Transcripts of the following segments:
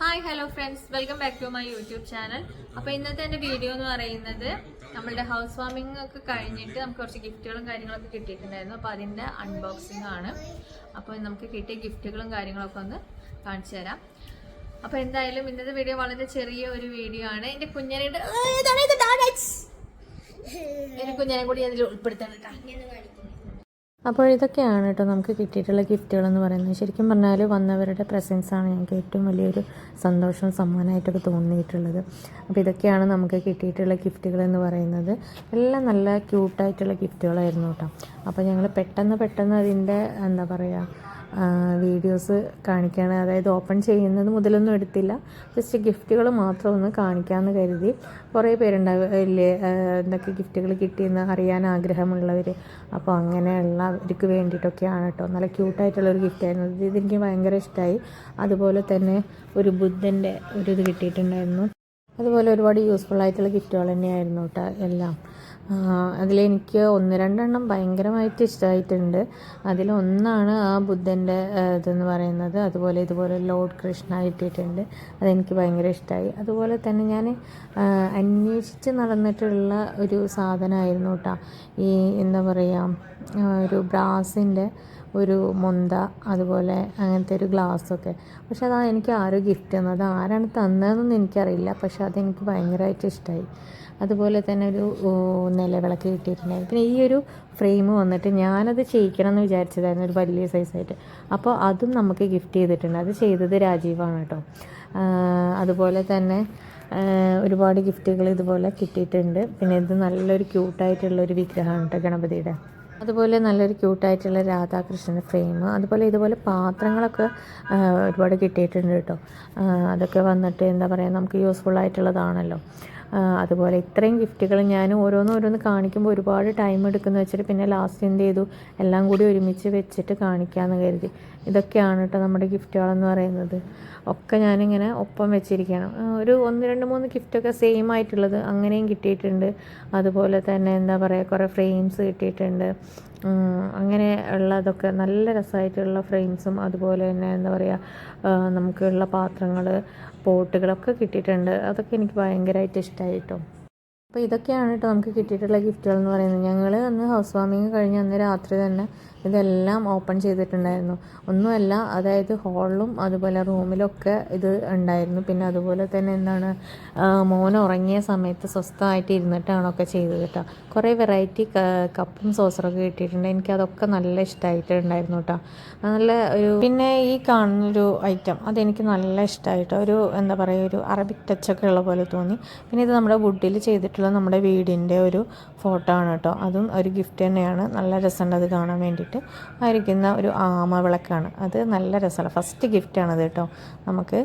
Hi hello friends welcome back to my YouTube channel അപ്പോൾ ഇന്നത്തെ എന്റെ വീഡിയോ എന്ന് പറയുന്നത് നമ്മളുടെ ഹൗസ് വാമിംഗ് ഒക്കെ കഴിഞ്ഞിട്ട് നമുക്ക് കുറച്ച് ഗിഫ്റ്റുകളും കാര്യങ്ങളൊക്കെ കിട്ടിയിട്ടുണ്ടായിരുന്നു. അപ്പോൾ അതിന്റെ അൺബോക്സിംഗ് ആണ്. അപ്പോൾ നമുക്ക് കിട്ടിയ ഗിഫ്റ്റുകളും കാര്യങ്ങളൊക്കെ ഒന്ന് കാണിച്ചു തരാം. അപ്പോൾ എന്തായാലും ഇന്നത്തെ വീഡിയോ വളരെ ചെറിയ ഒരു വീഡിയോ ആണ്. എന്റെ കുഞ്ഞനെ എന്റെ കുഞ്ഞനെ കൂടി അതിൽ ഉൾപ്പെടുത്താൻ കേട്ടോ. അപ്പോൾ ഇതൊക്കെയാണ് കേട്ടോ നമുക്ക് കിട്ടിയിട്ടുള്ള ഗിഫ്റ്റുകൾ എന്ന് പറയുന്നത്. ശരിക്കും പറഞ്ഞാൽ വന്നവരുടെ പ്രസൻസാണ് ഞങ്ങൾക്ക് ഏറ്റവും വലിയൊരു സന്തോഷം സമ്മാനമായിട്ടൊക്കെ തോന്നിയിട്ടുള്ളത്. അപ്പോൾ ഇതൊക്കെയാണ് നമുക്ക് കിട്ടിയിട്ടുള്ള ഗിഫ്റ്റുകൾ എന്ന് പറയുന്നത്. എല്ലാം നല്ല ക്യൂട്ടായിട്ടുള്ള ഗിഫ്റ്റുകളായിരുന്നു കേട്ടോ. അപ്പോൾ ഞങ്ങൾ പെട്ടെന്ന് പെട്ടെന്ന് അതിന്റെ എന്താ പറയുക വീഡിയോസ് കാണിക്കുകയാണ് അതായത് ഓപ്പൺ ചെയ്യുന്നത് മുതലൊന്നും എടുത്തില്ല. ജസ്റ്റ് ഗിഫ്റ്റുകൾ മാത്രം ഒന്ന് കാണിക്കാമെന്ന് കരുതി. കുറേ പേരുണ്ടാവും ഇല്ലേ എന്തൊക്കെ ഗിഫ്റ്റുകൾ കിട്ടിയെന്ന് അറിയാൻ ആഗ്രഹമുള്ളവർ അപ്പോൾ അങ്ങനെയുള്ളവർക്ക് വേണ്ടിയിട്ടൊക്കെയാണ് കേട്ടോ. നല്ല ക്യൂട്ടായിട്ടുള്ളൊരു ഗിഫ്റ്റായിരുന്നു ഇത് ഇതെനിക്ക് ഭയങ്കര ഇഷ്ടമായി അതുപോലെ തന്നെ ഒരു ബുദ്ധന്റെ ഒരു ഇത് കിട്ടിയിട്ടുണ്ടായിരുന്നു. അതുപോലെ ഒരുപാട് യൂസ്ഫുൾ ആയിട്ടുള്ള ഗിഫ്റ്റുകൾ തന്നെയായിരുന്നു കേട്ടോ എല്ലാം. അതിലെനിക്ക് ഒന്ന് രണ്ടെണ്ണം ഭയങ്കരമായിട്ട് ഇഷ്ടമായിട്ടുണ്ട് അതിലൊന്നാണ് ആ ബുദ്ധന്റെ ഇതെന്ന് പറയുന്നത്. അതുപോലെ ഇതുപോലെ ലോർഡ് കൃഷ്ണ കിട്ടിയിട്ടുണ്ട് അതെനിക്ക് ഭയങ്കര ഇഷ്ടമായി അതുപോലെ തന്നെ ഞാൻ അന്വേഷിച്ച് നടന്നിട്ടുള്ള ഒരു സാധനമായിരുന്നു കേട്ടോ ഈ എന്താ പറയുക ഒരു ബ്രാസിന്റെ ഒരു മൊന്ത അതുപോലെ അങ്ങനത്തെ ഒരു ഗ്ലാസ്സൊക്കെ. പക്ഷെ അതാ എനിക്ക് ആരോ ഗിഫ്റ്റ് തന്നത് ആരാണ് തന്നതെന്നൊന്നും എനിക്കറിയില്ല. പക്ഷെ അതെനിക്ക് ഭയങ്കരമായിട്ട് ഇഷ്ടമായി അതുപോലെ തന്നെ ഒരു നിലവിളക്ക് കിട്ടിയിട്ടുണ്ടായിരുന്നു പിന്നെ ഈ ഒരു ഫ്രെയിം വന്നിട്ട് ഞാനത് ചെയ്യിക്കണം എന്ന് വിചാരിച്ചതായിരുന്നു ഒരു വലിയ സൈസായിട്ട്. അപ്പോൾ അതും നമുക്ക് ഗിഫ്റ്റ് ചെയ്തിട്ടുണ്ട്. അത് ചെയ്തത് രാജീവാണ് കേട്ടോ. അതുപോലെ തന്നെ ഒരുപാട് ഗിഫ്റ്റുകൾ ഇതുപോലെ കിട്ടിയിട്ടുണ്ട്. പിന്നെ ഇത് നല്ലൊരു ക്യൂട്ടായിട്ടുള്ളൊരു വിഗ്രഹമാണ് കേട്ടോ ഗണപതിയുടെ. അതുപോലെ നല്ലൊരു ക്യൂട്ടായിട്ടുള്ള രാധാകൃഷ്ണന്റെ ഫ്രെയിം അതുപോലെ ഇതുപോലെ പാത്രങ്ങളൊക്കെ ഒരുപാട് കിട്ടിയിട്ടുണ്ട് കേട്ടോ. അതൊക്കെ വന്നിട്ട് എന്താ പറയുക നമുക്ക് യൂസ്ഫുൾ ആയിട്ടുള്ളതാണല്ലോ. അതുപോലെ ഇത്രയും ഗിഫ്റ്റുകൾ ഞാൻ ഓരോന്ന് ഓരോന്ന് കാണിക്കുമ്പോൾ ഒരുപാട് ടൈം എടുക്കുന്ന വെച്ചിട്ട് പിന്നെ ലാസ്റ്റ് എന്ത് ചെയ്തു? എല്ലാം കൂടി ഒരുമിച്ച് വെച്ചിട്ട് കാണിക്കാമെന്ന് കരുതി. ഇതൊക്കെയാണ് കേട്ടോ നമ്മുടെ ഗിഫ്റ്റുകളെന്ന് പറയുന്നത്. ഒക്കെ ഞാനിങ്ങനെ ഒപ്പം വെച്ചിരിക്കണം. ഒരു ഒന്ന് രണ്ട് മൂന്ന് ഗിഫ്റ്റൊക്കെ സെയിം ആയിട്ടുള്ളത് അങ്ങനെയും കിട്ടിയിട്ടുണ്ട്. അതുപോലെ തന്നെ എന്താ പറയുക കുറേ ഫ്രെയിംസ് കിട്ടിയിട്ടുണ്ട്. അങ്ങനെ ഉള്ളതൊക്കെ നല്ല രസമായിട്ടുള്ള ഫ്രെയിംസും അതുപോലെ തന്നെ എന്താ പറയുക നമുക്കുള്ള പാത്രങ്ങൾ പോട്ടുകളൊക്കെ കിട്ടിയിട്ടുണ്ട്. അതൊക്കെ എനിക്ക് ഭയങ്കരമായിട്ട് ഇഷ്ടമായി കേട്ടോ അപ്പോൾ ഇതൊക്കെയാണ് കേട്ടോ നമുക്ക് കിട്ടിയിട്ടുള്ള ഗിഫ്റ്റുകൾ എന്ന് പറയുന്നത്. ഞങ്ങൾ അന്ന് ഹൗസ് വാമിങ് കഴിഞ്ഞ് അന്ന് രാത്രി തന്നെ ഇതെല്ലാം ഓപ്പൺ ചെയ്തിട്ടുണ്ടായിരുന്നു. ഒന്നുമല്ല അതായത് ഹാളിലും അതുപോലെ റൂമിലൊക്കെ ഇത് ഉണ്ടായിരുന്നു. പിന്നെ അതുപോലെ തന്നെ എന്താണ് മോൻ ഉറങ്ങിയ സമയത്ത് സ്വസ്ഥമായിട്ട് ഇരുന്നിട്ടാണ് ഒക്കെ ചെയ്തത് കേട്ടോ കുറേ വെറൈറ്റി കപ്പും സോസറൊക്കെ കിട്ടിയിട്ടുണ്ട്. എനിക്ക് അതൊക്കെ നല്ല ഇഷ്ടമായിട്ടുണ്ടായിരുന്നു കേട്ടോ നല്ല ഒരു പിന്നെ ഈ കാണുന്നൊരു ഐറ്റം അതെനിക്ക് നല്ല ഇഷ്ടമായിട്ടോ ഒരു എന്താ പറയുക ഒരു അറബിക് ടച്ചൊക്കെ ഉള്ള പോലെ തോന്നി. പിന്നെ ഇത് നമ്മുടെ വുഡിൽ ചെയ്തിട്ടുള്ള നമ്മുടെ വീടിന്റെ ഒരു ഫോട്ടോ ആണ് കേട്ടോ. അതും ഒരു ഗിഫ്റ്റ് തന്നെയാണ്. നല്ല രസമുണ്ട് അത് കാണാൻ വേണ്ടിയിട്ട്. ആയിരിക്കുന്ന ഒരു ആമ വിളക്കാണ് അത് നല്ല രസമാണ്. ഫസ്റ്റ് ഗിഫ്റ്റാണത് കേട്ടോ. നമുക്ക്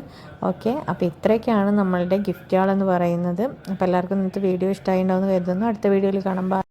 ഓക്കെ അപ്പോൾ ഇത്രയൊക്കെയാണ് നമ്മളുടെ ഗിഫ്റ്റുകളെന്ന് പറയുന്നത്. അപ്പോൾ എല്ലാവർക്കും ഇന്നത്തെ വീഡിയോ ഇഷ്ടമായി ഉണ്ടാവുമെന്ന് കരുതുന്നു. അടുത്ത വീഡിയോയിൽ കാണാം.